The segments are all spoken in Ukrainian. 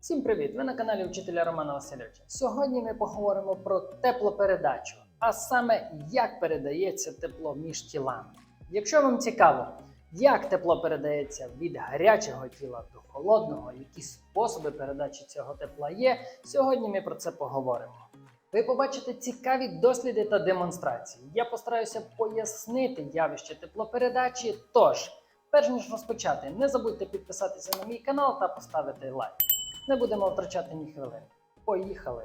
Всім привіт! Ви на каналі Вчителя Романа Васильовича. Сьогодні ми поговоримо про теплопередачу, а саме як передається тепло між тілами. Якщо вам цікаво, як тепло передається від гарячого тіла до холодного, які способи передачі цього тепла є, сьогодні ми про це поговоримо. Ви побачите цікаві досліди та демонстрації. Я постараюся пояснити явище теплопередачі. Тож, перш ніж розпочати, не забудьте підписатися на мій канал та поставити лайк. Не будемо втрачати ні хвилини. Поїхали!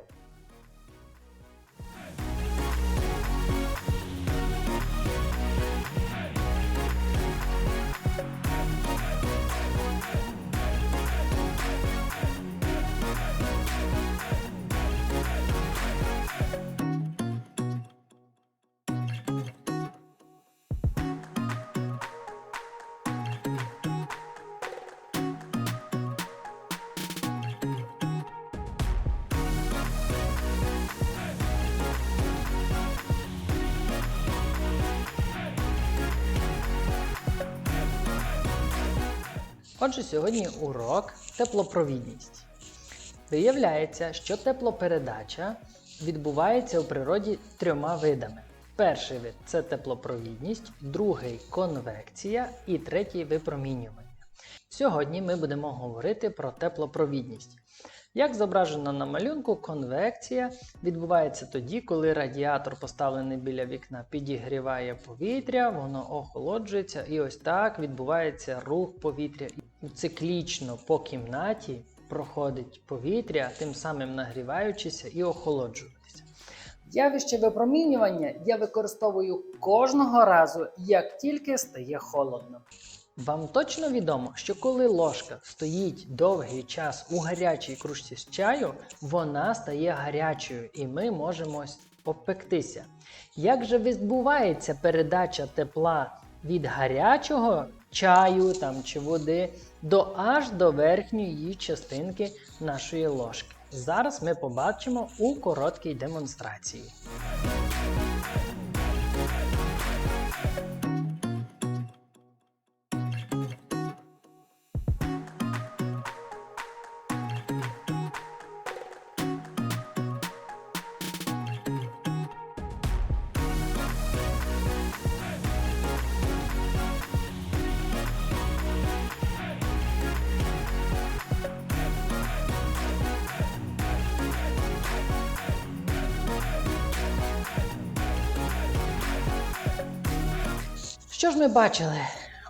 Отже, сьогодні урок теплопровідність. Виявляється, що теплопередача відбувається у природі трьома видами. Перший вид це теплопровідність, другий конвекція і третій випромінювання. Сьогодні ми будемо говорити про теплопровідність. Як зображено на малюнку, конвекція відбувається тоді, коли радіатор, поставлений біля вікна, підігріває повітря, воно охолоджується, і ось так відбувається рух повітря. Циклічно по кімнаті проходить повітря, тим самим нагріваючися і охолоджуватися. Явище випромінювання я використовую кожного разу, як тільки стає холодно. Вам точно відомо, що коли ложка стоїть довгий час у гарячій кружці з чаю, вона стає гарячою і ми можемо ось обпектися. Як же відбувається передача тепла від гарячого чаю там, чи води до аж до верхньої частинки нашої ложки? Зараз ми побачимо у короткій демонстрації. Що ж ми бачили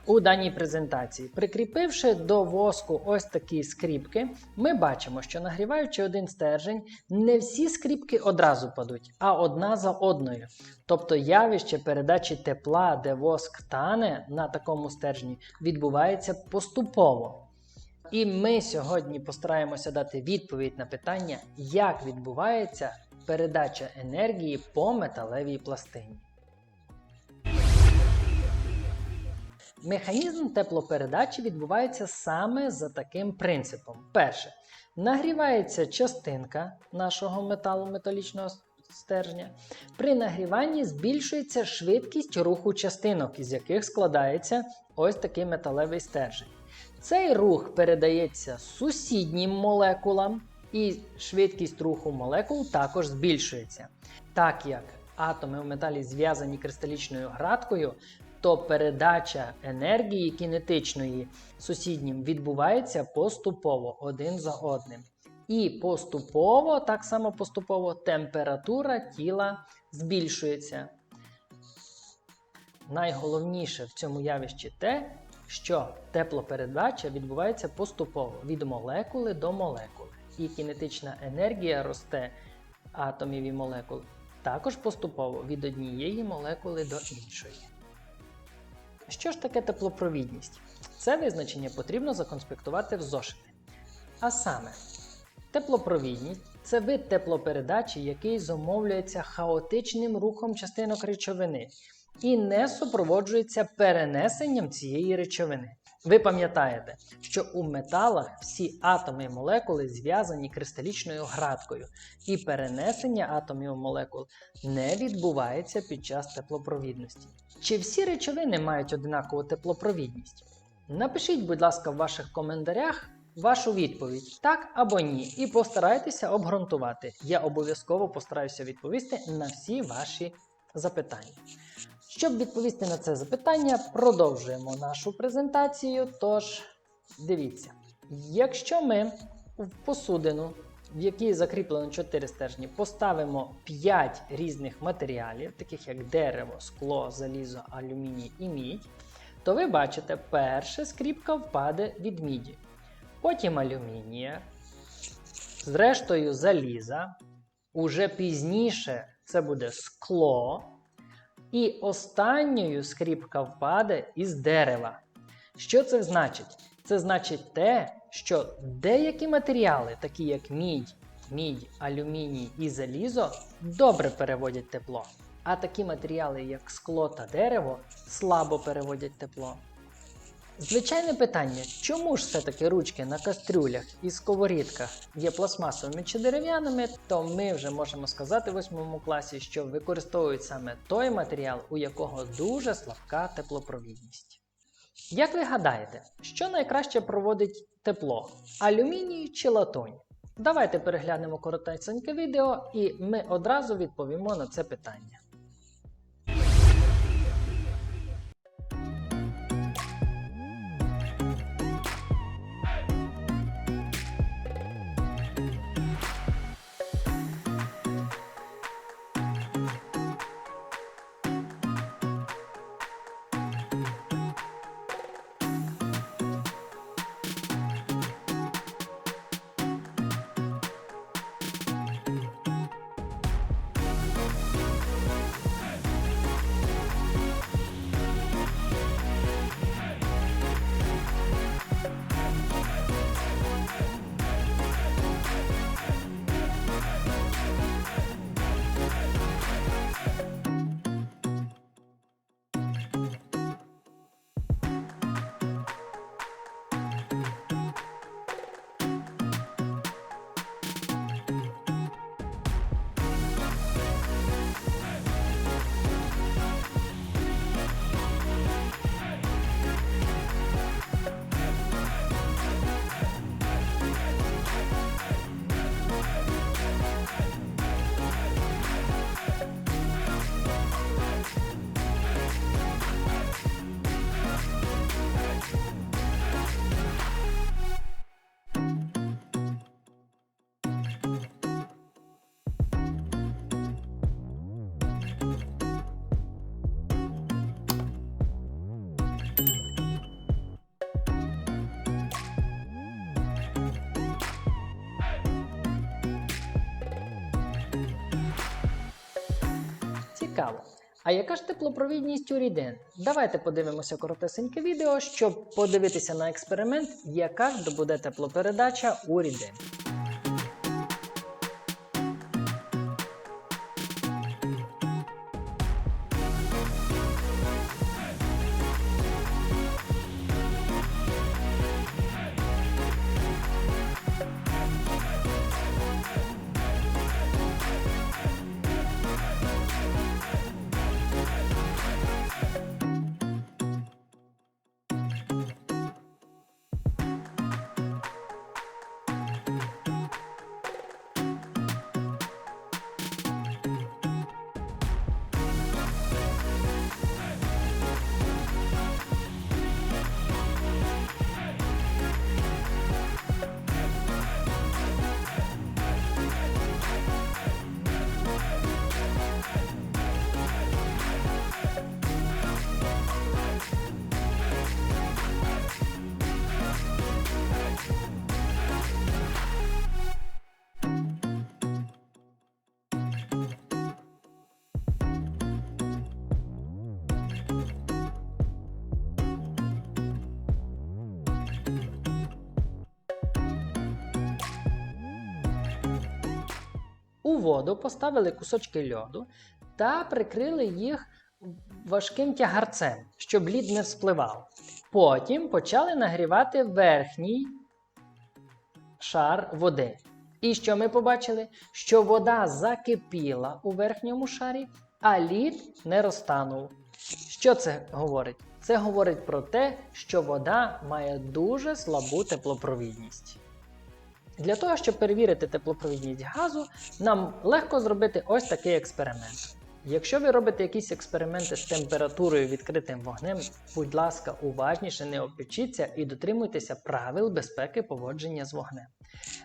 у даній презентації? Прикріпивши до воску ось такі скріпки, ми бачимо, що нагріваючи один стержень, не всі скріпки одразу падуть, а одна за одною. Тобто явище передачі тепла, де воск тане на такому стержні, відбувається поступово. І ми сьогодні постараємося дати відповідь на питання, як відбувається передача енергії по металевій пластині. Механізм теплопередачі відбувається саме за таким принципом. Перше, нагрівається частинка нашого металу металічного стержня. При нагріванні збільшується швидкість руху частинок, із яких складається ось такий металевий стержень. Цей рух передається сусіднім молекулам, і швидкість руху молекул також збільшується. Так як атоми в металі зв'язані кристалічною градкою, то передача енергії кінетичної сусіднім відбувається поступово один за одним. І поступово, так само поступово, температура тіла збільшується. Найголовніше в цьому явищі те, що теплопередача відбувається поступово від молекули до молекули. І кінетична енергія росте атомів і молекул також поступово від однієї молекули до іншої. Що ж таке теплопровідність? Це визначення потрібно законспектувати в зошити. А саме, теплопровідність це вид теплопередачі, який зумовлюється хаотичним рухом частинок речовини і не супроводжується перенесенням цієї речовини. Ви пам'ятаєте, що у металах всі атоми і молекули зв'язані кристалічною градкою, і перенесення атомів і молекул не відбувається під час теплопровідності. Чи всі речовини мають однакову теплопровідність? Напишіть, будь ласка, в ваших коментарях, вашу відповідь так або ні, і постарайтеся обґрунтувати. Я обов'язково постараюся відповісти на всі ваші запитання. Щоб відповісти на це запитання, продовжуємо нашу презентацію. Тож, дивіться, якщо ми в посудину, в якій закріплено 4 стержні, поставимо 5 різних матеріалів, таких як дерево, скло, залізо, алюміній і мідь, то ви бачите, перша скріпка впаде від міді, потім алюмінія, зрештою заліза, уже пізніше це буде скло. І останньою скріпка впаде із дерева. Що це значить? Це значить те, що деякі матеріали, такі як мідь, мідь, алюміній і залізо, добре переводять тепло. А такі матеріали, як скло та дерево, слабо переводять тепло. Звичайне питання, чому ж все-таки ручки на кастрюлях і сковорідках є пластмасовими чи дерев'яними, то ми вже можемо сказати в 8 класі, що використовують саме той матеріал, у якого дуже слабка теплопровідність. Як ви гадаєте, що найкраще проводить тепло? Алюміній чи латунь? Давайте переглянемо коротесеньке відео і ми одразу відповімо на це питання. Цікаво. А яка ж теплопровідність у рідин? Давайте подивимося коротесеньке відео, щоб подивитися на експеримент, яка ж добуде теплопередача у рідин. У воду поставили кусочки льоду та прикрили їх важким тягарцем, щоб лід не вспливав. Потім почали нагрівати верхній шар води. І що ми побачили? Що вода закипіла у верхньому шарі, а лід не розтанув. Що це говорить? Це говорить про те, що вода має дуже слабу теплопровідність. Для того, щоб перевірити теплопровідність газу, нам легко зробити ось такий експеримент. Якщо ви робите якісь експерименти з температурою відкритим вогнем, будь ласка, уважніше не опечіться і дотримуйтеся правил безпеки поводження з вогнем.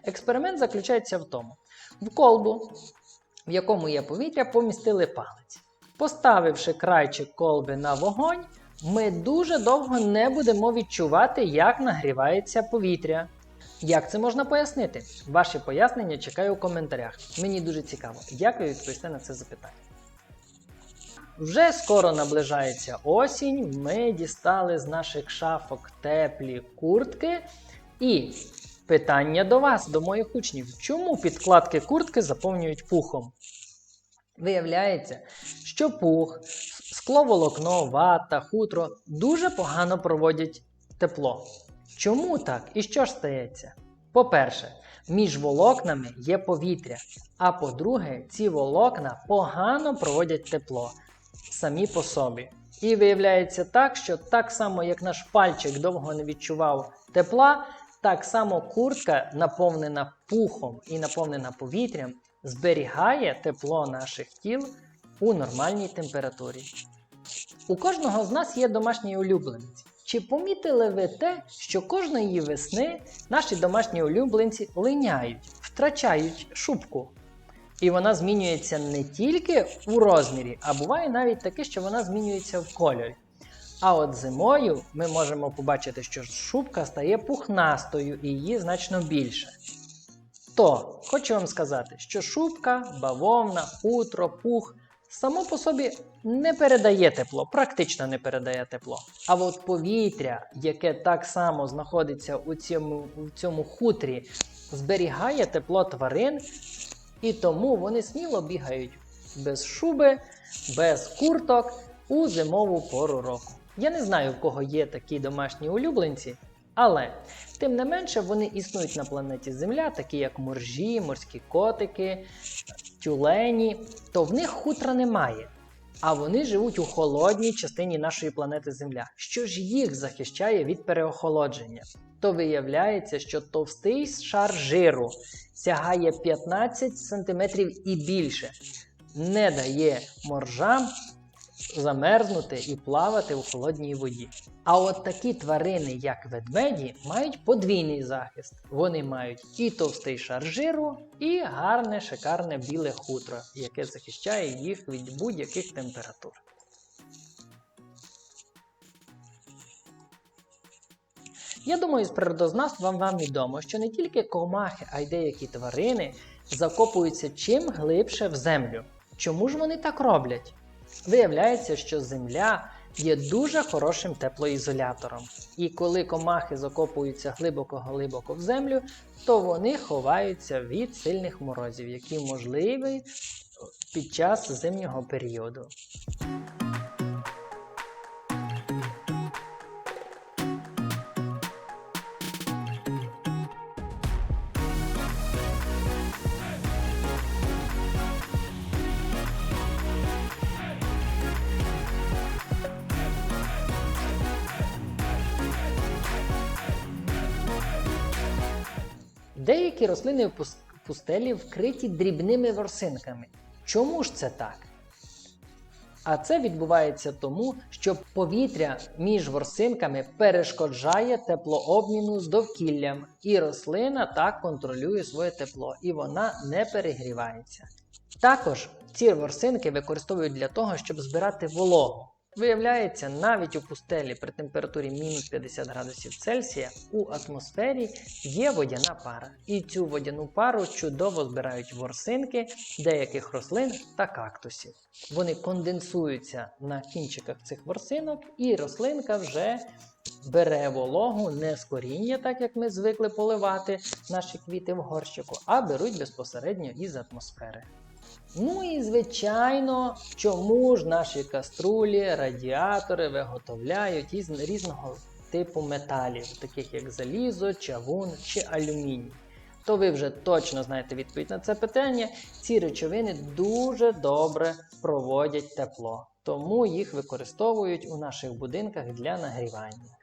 Експеримент заключається в тому: в колбу, в якому є повітря, помістили палець. Поставивши крайчик колби на вогонь, ми дуже довго не будемо відчувати, як нагрівається повітря. Як це можна пояснити? Ваші пояснення чекаю у коментарях. Мені дуже цікаво, як ви відповісте на це запитання. Вже скоро наближається осінь. Ми дістали з наших шафок теплі куртки. І питання до вас, до моїх учнів: чому підкладки куртки заповнюють пухом? Виявляється, що пух, скловолокно, вата, хутро дуже погано проводять тепло. Чому так і що ж стається? По-перше, між волокнами є повітря, а по-друге, ці волокна погано проводять тепло самі по собі. І виявляється так, що так само, як наш пальчик довго не відчував тепла, так само куртка, наповнена пухом і наповнена повітрям, зберігає тепло наших тіл у нормальній температурі. У кожного з нас є домашній улюбленець. Чи помітили ви те, що кожної весни наші домашні улюбленці линяють, втрачають шубку? І вона змінюється не тільки у розмірі, а буває навіть таке, що вона змінюється в кольорі. А от зимою ми можемо побачити, що шубка стає пухнастою і її значно більше. То хочу вам сказати, що шубка, бавовна, хутро, пух само по собі не передає тепло, практично не передає тепло. А от повітря, яке так само знаходиться у цьому, у цьому хутрі, зберігає тепло тварин, і тому вони сміло бігають без шуби, без курток у зимову пору року. Я не знаю, в кого є такі домашні улюбленці, але тим не менше вони існують на планеті Земля, такі як моржі, морські котики, тюлені, то в них хутра немає. А вони живуть у холодній частині нашої планети Земля. Що ж їх захищає від переохолодження? То виявляється, що товстий шар жиру сягає 15 см і більше, не дає моржам замерзнути і плавати у холодній воді. А от такі тварини, як ведмеді, мають подвійний захист. Вони мають і товстий шар жиру, і гарне, шикарне біле хутро, яке захищає їх від будь-яких температур. Я думаю, з природознавства вам відомо, що не тільки комахи, а й деякі тварини закопуються чим глибше в землю. Чому ж вони так роблять? Виявляється, що земля є дуже хорошим теплоізолятором. І коли комахи закопуються глибоко-глибоко в землю, то вони ховаються від сильних морозів, які можливі під час зимнього періоду. Деякі рослини в пустелі вкриті дрібними ворсинками. Чому ж це так? А це відбувається тому, що повітря між ворсинками перешкоджає теплообміну з довкіллям, і рослина так контролює своє тепло, і вона не перегрівається. Також ці ворсинки використовують для того, щоб збирати вологу. Виявляється, навіть у пустелі при температурі мінус 50 градусів Цельсія у атмосфері є водяна пара. І цю водяну пару чудово збирають ворсинки деяких рослин та кактусів. Вони конденсуються на кінчиках цих ворсинок, і рослинка вже бере вологу не з коріння, так як ми звикли поливати наші квіти в горщику, а беруть безпосередньо із атмосфери. Ну і звичайно, чому ж наші каструлі, радіатори виготовляють із різного типу металів, таких як залізо, чавун чи алюміній. То ви вже точно знаєте відповідь на це питання. Ці речовини дуже добре проводять тепло. тому їх використовують у наших будинках для нагрівання.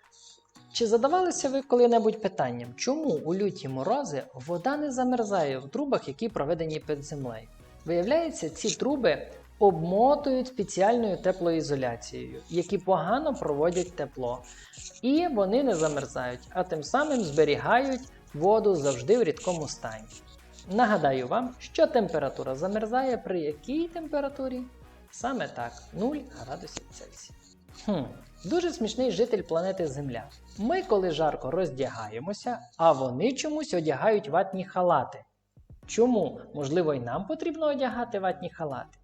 Чи задавалися ви коли-небудь питанням, чому у люті морози вода не замерзає в трубах, які проведені під землею? Виявляється, ці труби обмотують спеціальною теплоізоляцією, які погано проводять тепло, і вони не замерзають, а тим самим зберігають воду завжди в рідкому стані. Нагадаю вам, що температура замерзає при якій температурі? Саме так, 0 градусів Цельсія. Хм, дуже смішний житель планети Земля. Ми, коли жарко, роздягаємося, а вони чомусь одягають ватні халати. Чому? Можливо, і нам потрібно одягати ватні халати?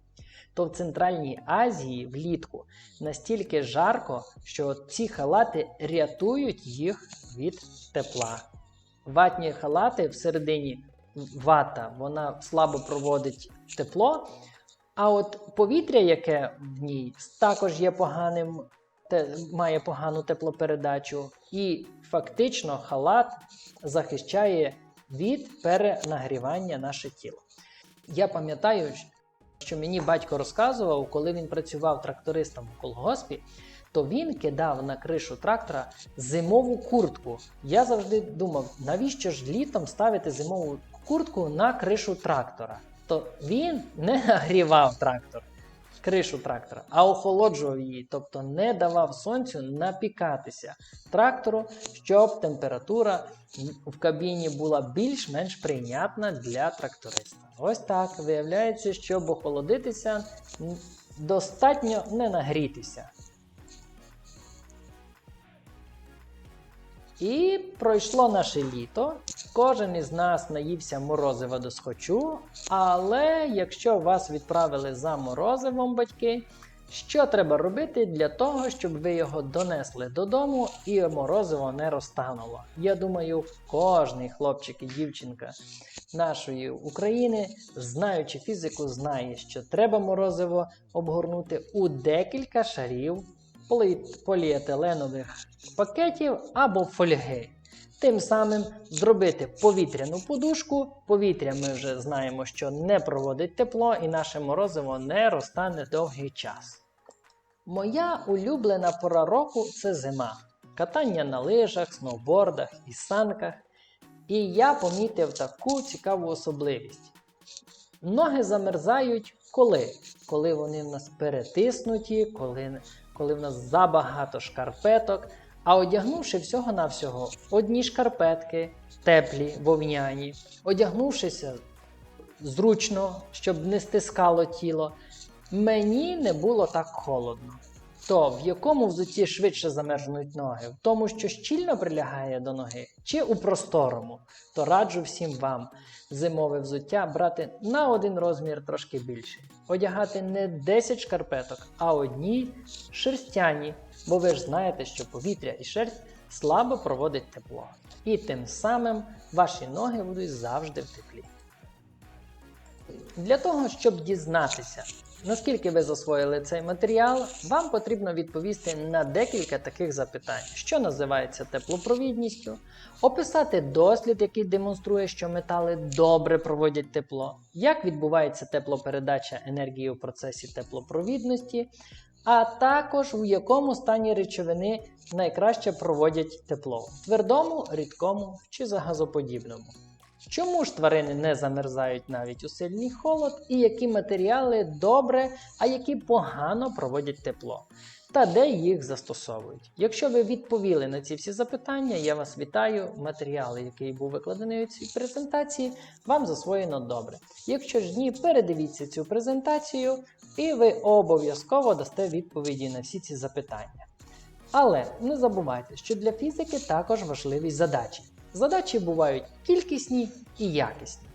То в Центральній Азії влітку настільки жарко, що ці халати рятують їх від тепла. Ватні халати всередині вата, вона слабо проводить тепло, а от повітря, яке в ній, також є поганим, те, має погану теплопередачу, і фактично халат захищає від перенагрівання наше тіло. Я пам'ятаю, що мені батько розказував, коли він працював трактористом у колгоспі, то він кидав на кришу трактора зимову куртку. Я завжди думав, навіщо ж літом ставити зимову куртку на кришу трактора? То він не нагрівав трактор, кришу трактора, а охолоджував її, тобто не давав сонцю напікатися трактору, щоб температура в кабіні була більш-менш прийнятна для тракториста. Ось так виявляється, щоб охолодитися, достатньо не нагрітися. І пройшло наше літо. Кожен із нас наївся морозива до схочу. Але якщо вас відправили за морозивом батьки, що треба робити для того, щоб ви його донесли додому і морозиво не розтануло? Я думаю, кожний хлопчик і дівчинка нашої України, знаючи фізику, знає, що треба морозиво обгорнути у декілька шарів полі- поліетиленових пакетів або фольги. Тим самим зробити повітряну подушку. Повітря ми вже знаємо, що не проводить тепло і наше морозиво не розтане довгий час. Моя улюблена пора року це зима. Катання на лижах, сноубордах і санках. І я помітив таку цікаву особливість. Ноги замерзають коли? Коли вони в нас перетиснуті, коли, коли в нас забагато шкарпеток. А одягнувши всього-навсього одні шкарпетки, теплі, вовняні, одягнувшися зручно, щоб не стискало тіло, мені не було так холодно. То в якому взутті швидше замерзнуть ноги? В тому, що щільно прилягає до ноги, чи у просторому? То раджу всім вам зимове взуття брати на один розмір трошки більше. Одягати не 10 шкарпеток, а одні шерстяні, бо ви ж знаєте, що повітря і шерсть слабо проводить тепло. І тим самим ваші ноги будуть завжди в теплі. Для того, щоб дізнатися, наскільки ви засвоїли цей матеріал, вам потрібно відповісти на декілька таких запитань, що називається теплопровідністю, описати дослід, який демонструє, що метали добре проводять тепло, як відбувається теплопередача енергії у процесі теплопровідності, а також у якому стані речовини найкраще проводять тепло в твердому, рідкому чи загазоподібному. Чому ж тварини не замерзають навіть у сильний холод, і які матеріали добре, а які погано проводять тепло, та де їх застосовують? Якщо ви відповіли на ці всі запитання, я вас вітаю. Матеріал, який був викладений у цій презентації, вам засвоєно добре. Якщо ж ні, передивіться цю презентацію, і ви обов'язково дасте відповіді на всі ці запитання. Але не забувайте, що для фізики також важливі задачі. Задачі бувають кількісні і якісні.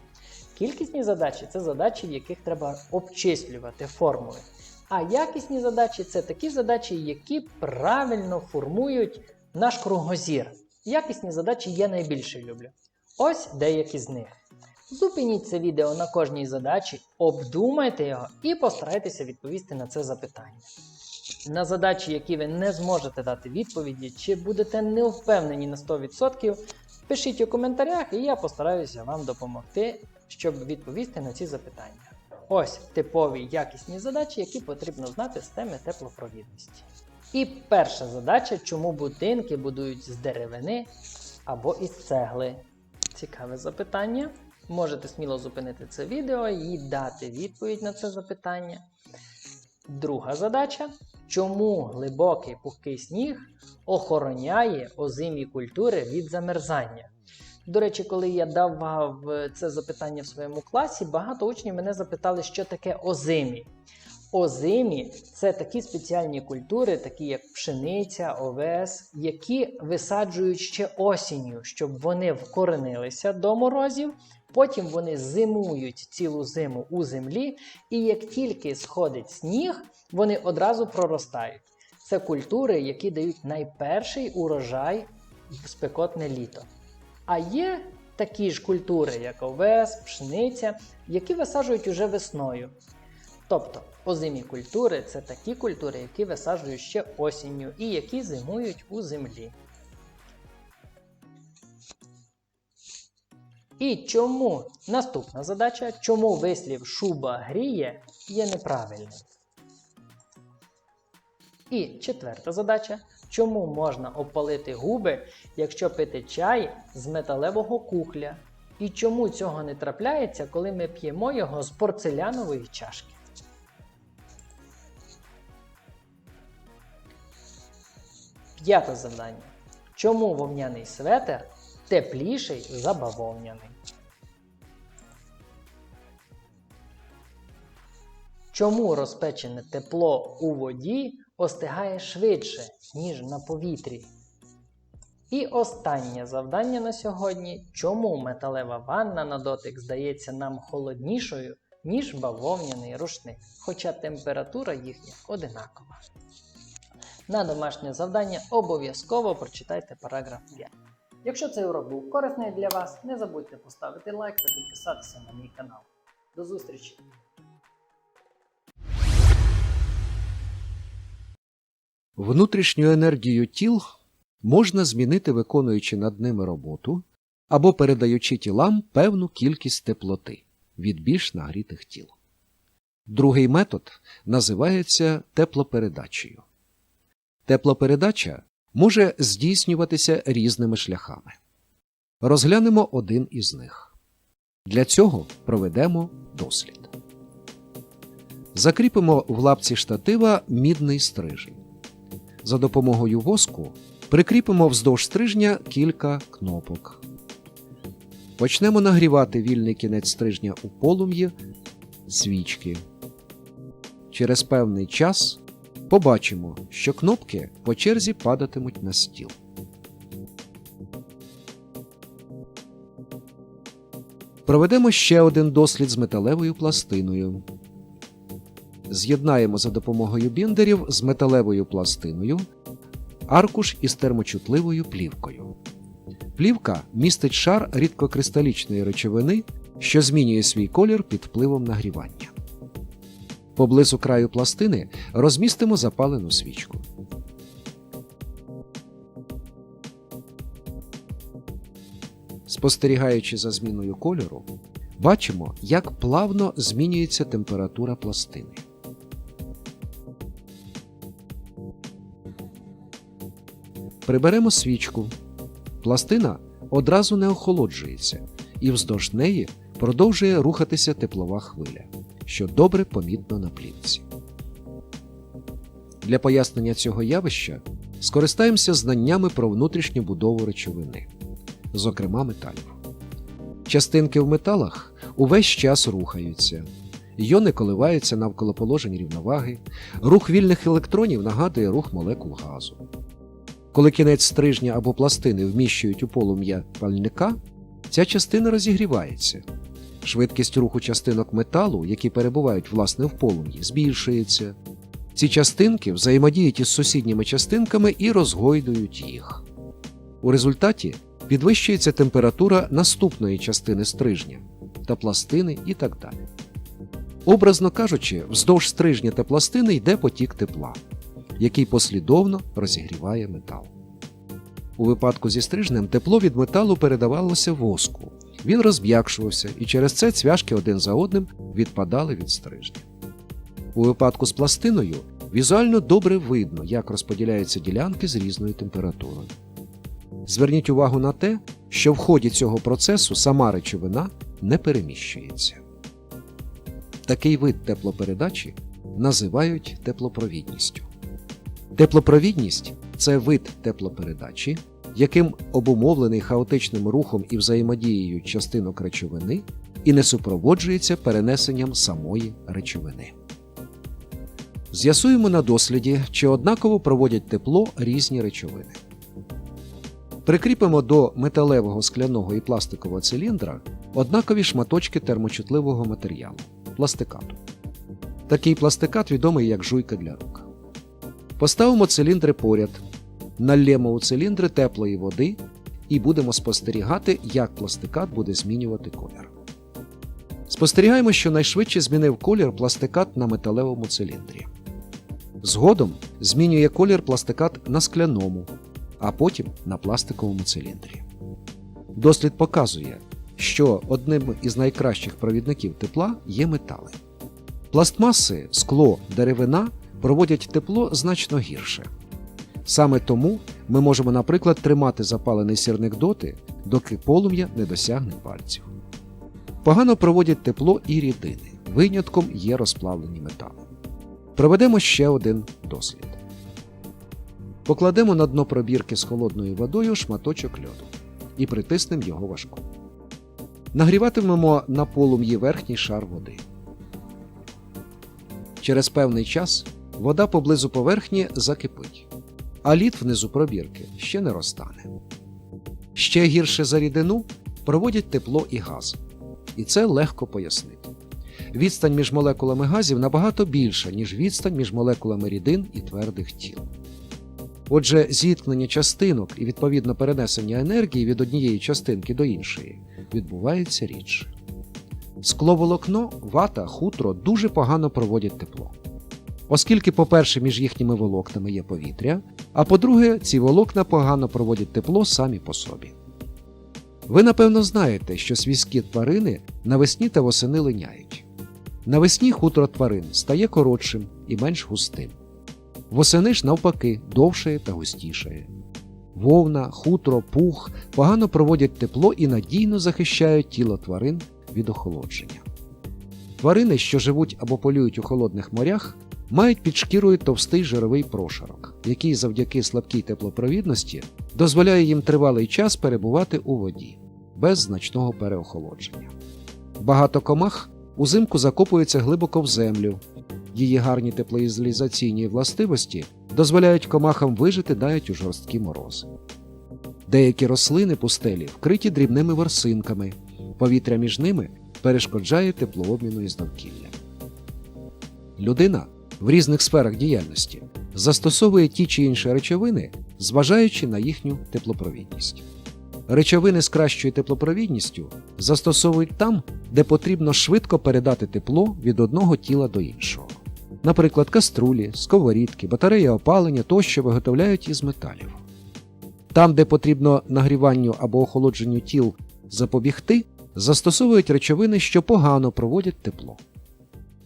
Кількісні задачі це задачі, в яких треба обчислювати формули. А якісні задачі це такі задачі, які правильно формують наш кругозір. Якісні задачі я найбільше люблю. Ось деякі з них. Зупиніть це відео на кожній задачі, обдумайте його і постарайтеся відповісти на це запитання. На задачі, які ви не зможете дати відповіді, чи будете не впевнені на 100%, пишіть у коментарях, і я постараюся вам допомогти, щоб відповісти на ці запитання. Ось типові якісні задачі, які потрібно знати з теми теплопровідності. І перша задача, чому будинки будують з деревини або із цегли. Цікаве запитання. Можете сміло зупинити це відео і дати відповідь на це запитання. Друга задача. Чому глибокий пухкий сніг охороняє озимі культури від замерзання? До речі, коли я давав це запитання в своєму класі, багато учнів мене запитали, що таке озимі. Озимі це такі спеціальні культури, такі як пшениця, овес, які висаджують ще осінню, щоб вони вкоренилися до морозів. Потім вони зимують цілу зиму у землі, і як тільки сходить сніг, вони одразу проростають. Це культури, які дають найперший урожай в спекотне літо. А є такі ж культури, як овес, пшениця, які висаджують уже весною. Тобто озимі культури це такі культури, які висаджують ще осінню і які зимують у землі. І чому наступна задача, чому вислів шуба гріє є неправильним? І четверта задача, чому можна опалити губи, якщо пити чай з металевого кухля? І чому цього не трапляється, коли ми п'ємо його з порцелянової чашки? П'яте завдання. Чому вовняний светер тепліший за бавовняний? Чому розпечене тепло у воді остигає швидше, ніж на повітрі? І останнє завдання на сьогодні. Чому металева ванна на дотик здається нам холоднішою, ніж бавовняний рушник, хоча температура їхня одинакова? На домашнє завдання обов'язково прочитайте параграф 5. Якщо цей урок був корисний для вас, не забудьте поставити лайк та підписатися на мій канал. До зустрічі! Внутрішню енергію тіл можна змінити, виконуючи над ними роботу або передаючи тілам певну кількість теплоти від більш нагрітих тіл. Другий метод називається теплопередачею. Теплопередача може здійснюватися різними шляхами. Розглянемо один із них. Для цього проведемо дослід. Закріпимо в лапці штатива мідний стрижень. За допомогою воску прикріпимо вздовж стрижня кілька кнопок. Почнемо нагрівати вільний кінець стрижня у полум'ї свічки. Через певний час побачимо, що кнопки по черзі падатимуть на стіл. Проведемо ще один дослід з металевою пластиною. З'єднаємо за допомогою біндерів з металевою пластиною аркуш із термочутливою плівкою. Плівка містить шар рідкокристалічної речовини, що змінює свій колір під впливом нагрівання. Поблизу краю пластини розмістимо запалену свічку. Спостерігаючи за зміною кольору, бачимо, як плавно змінюється температура пластини. Приберемо свічку. Пластина одразу не охолоджується, і вздовж неї продовжує рухатися теплова хвиля, що добре помітно на плівці. Для пояснення цього явища скористаємося знаннями про внутрішню будову речовини, зокрема металів. Частинки в металах увесь час рухаються, йони коливаються навколо положень рівноваги, рух вільних електронів нагадує рух молекул газу. Коли кінець стрижня або пластини вміщують у полум'я пальника, ця частина розігрівається. Швидкість руху частинок металу, які перебувають власне в полум'ї, збільшується. Ці частинки взаємодіють із сусідніми частинками і розгойдують їх. У результаті підвищується температура наступної частини стрижня та пластини і так далі. Образно кажучи, вздовж стрижня та пластини йде потік тепла який послідовно розігріває метал. У випадку зі стрижнем тепло від металу передавалося воску, він розм'якшувався, і через це цвяшки один за одним відпадали від стрижня. У випадку з пластиною візуально добре видно, як розподіляються ділянки з різною температурою. Зверніть увагу на те, що в ході цього процесу сама речовина не переміщується. Такий вид теплопередачі називають теплопровідністю. Теплопровідність це вид теплопередачі, яким обумовлений хаотичним рухом і взаємодією частинок речовини і не супроводжується перенесенням самої речовини. З'ясуємо на досліді, чи однаково проводять тепло різні речовини. Прикріпимо до металевого скляного і пластикового циліндра однакові шматочки термочутливого матеріалу пластикату. Такий пластикат відомий як жуйка для рук. Поставимо циліндри поряд, налємо у циліндри теплої води і будемо спостерігати, як пластикат буде змінювати колір. Спостерігаємо, що найшвидше змінив колір пластикат на металевому циліндрі. Згодом змінює колір пластикат на скляному, а потім на пластиковому циліндрі. Дослід показує, що одним із найкращих провідників тепла є метали. Пластмаси, скло, деревина проводять тепло значно гірше. Саме тому ми можемо, наприклад, тримати запалений сірник доти, доки полум'я не досягне пальців. Погано проводять тепло і рідини. Винятком є розплавлені метали. Проведемо ще один дослід. Покладемо на дно пробірки з холодною водою шматочок льоду і притиснемо його важко. Нагріватимемо на полум'ї верхній шар води. Через певний час вода поблизу поверхні закипить, а лід внизу пробірки ще не розтане. Ще гірше за рідину проводять тепло і газ, і це легко пояснити. Відстань між молекулами газів набагато більша, ніж відстань між молекулами рідин і твердих тіл. Отже, зіткнення частинок і відповідно перенесення енергії від однієї частинки до іншої відбувається рідше. Скловолокно, вата, хутро дуже погано проводять тепло. Оскільки, по-перше, між їхніми волокнами є повітря, а по-друге, ці волокна погано проводять тепло самі по собі. Ви напевно знаєте, що свійські тварини навесні та восени линяють. Навесні хутро тварин стає коротшим і менш густим. Восени ж навпаки довшає та густішає. Вовна, хутро, пух погано проводять тепло і надійно захищають тіло тварин від охолодження. Тварини, що живуть або полюють у холодних морях, мають під шкірою товстий жировий прошарок, який завдяки слабкій теплопровідності дозволяє їм тривалий час перебувати у воді без значного переохолодження. Багато комах узимку закопуються глибоко в землю. Її гарні теплоізолізаційні властивості дозволяють комахам вижити навіть у жорсткі морози. Деякі рослини пустелі вкриті дрібними ворсинками, повітря між ними перешкоджає теплообміну із довкіллям. Людина в різних сферах діяльності застосовує ті чи інші речовини, зважаючи на їхню теплопровідність. Речовини з кращою теплопровідністю застосовують там, де потрібно швидко передати тепло від одного тіла до іншого. Наприклад, каструлі, сковорідки, батареї опалення тощо виготовляють із металів. Там, де потрібно нагріванню або охолодженню тіл запобігти, застосовують речовини, що погано проводять тепло.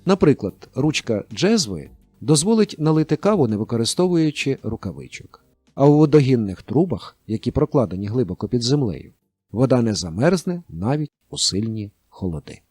Наприклад, ручка джезви дозволить налити каву, не використовуючи рукавичок. А у водогінних трубах, які прокладені глибоко під землею, вода не замерзне навіть у сильні холоди.